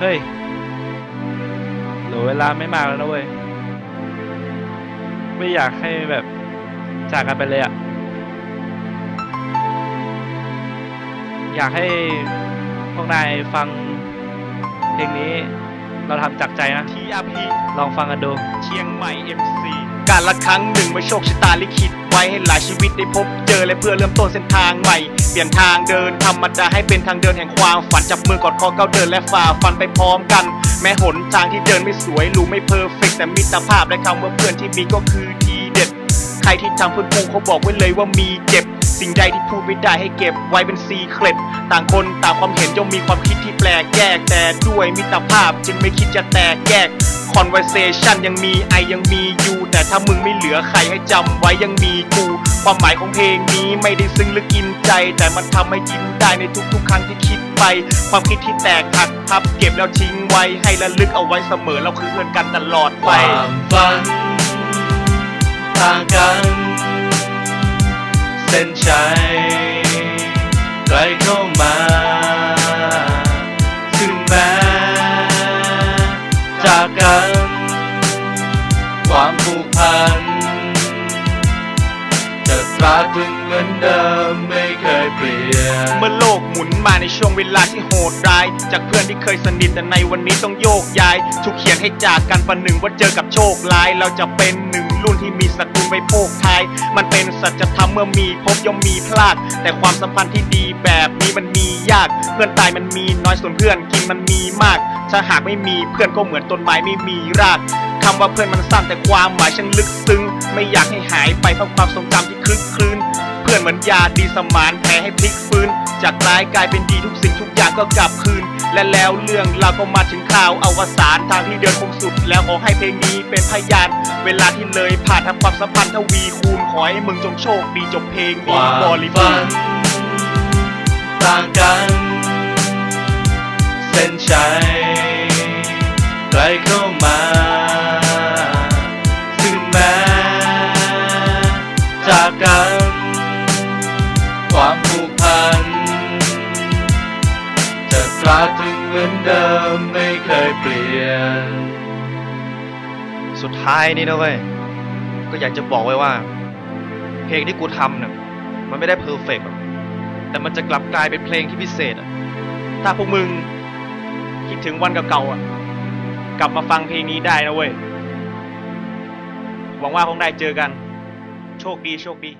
เฮ้ยเหลือเวลาไม่มากแล้วนะเว้ย ไม่อยากให้แบบจากกันไปเลยอะอยากให้พวกนายฟังเพลงนี้เราทำจากใจนะ TRP ลองฟังกันดู เชียงใหม่ MC การละครั้งหนึ่งเมื่อโชคชะตาลิขิตไว้ให้หลายชีวิตได้พบเจอและเพื่อเริ่มต้นเส้นทางใหม่ เปลี่ยนทางเดินธรรมดาให้เป็นทางเดินแห่งความฝันจับมือกอดคอก้าวเดินและฝ่าฟันไปพร้อมกัน แม้หนทางที่เดินไม่สวยรู้ไม่เพอร์เฟกแต่มิตรภาพและคำว่าเพื่อนที่มีก็คือทีเด็ด ใครที่ทำเพื่อนกูเขาบอกไว้เลยว่ามีเจ็บ สิ่งใดที่พูดไม่ได้ให้เก็บไว้เป็นซีเคร็ดต่างคนต่างความเห็นย่อมมีความคิดที่แปลกแยกแต่ด้วยมิตรภาพจึงไม่คิดจะแตกแยก conversation ยังมีไอยังมีอยู่แต่ถ้ามึงไม่เหลือใครให้จำไว้ยังมีกู ความหมายของเพลงนี้ไม่ได้ซึ้งลึกกินใจ แต่มันทำให้ยิ้มได้ในทุกๆ ครั้งที่คิดไป ความคิดที่แตกหักพับเก็บแล้วทิ้งไว้ให้ระลึกเอาไว้เสมอเราคือเพื่อนกันตลอดไปวามฝัน กัน ความผูกพัน จะตราตรึงเหมือนเดิมไม่เคยเปลี่ยนเมื่อโลก มาในช่วงเวลาที่โหดร้าย จากเพื่อนที่เคยสนิทแต่ในวันนี้ต้องโยกย้าย ถูกเขียนให้จากกันประหนึ่งว่าเจอกับโชคร้าย เราจะเป็นหนึ่งรุ่นที่มีศัตรูไว้โพกท้าย มันเป็นสัจธรรมเมื่อมีพบย่อมมีพลาด แต่ความสัมพันธ์ที่ดีแบบนี้มันมียาก เพื่อนตายมันมีน้อยส่วนเพื่อนกินมันมีมาก ถ้าหากไม่มีเพื่อนก็เหมือนต้นไม้ไม่มีรากคำว่าเพื่อนมันสั้นแต่ความหมายช่างลึกซึ้ง ไม่อยากให้หายไปเพราะความทรงจำที่คลึกคลื้น พื่อนเหมือนยาดีสมานแผลให้พลิกฟื้น จากร้ายกลายเป็นดีทุกสิ่งทุกอย่างก็กลับคืน และแล้วเรื่องเราก็มาถึงคราวอวสานทางที่เดินคงสุด แล้วขอให้เพลงนี้เป็นพยาน เวลาที่เลยผ่านทำความสัมพันธ์ทวีคูณขอให้มึงจงโชคดีจบเพลงนี้วามบริบูฝัรนณ์ต่างกัน เส้นชัยใกลเข้ามาถึงแม้จากกันาตรึงเหมือนเดิมไม่เคยเปลี่ยน สุดท้ายนี่นะเว้ย ก็อยากจะบอกไว้ว่า เพลงที่กูทำเนี่ยมันไม่ได้เพอร์เฟกต์หรอกแต่มันจะกลับกลายเป็นเพลงที่พิเศษอะถ้าพวกมึงคิดถึงวันเก่าๆอะ กลับมาฟังเพลงนี้ได้นะเว้ย หวังว่าคงได้เจอกัน โชคดีโชคดี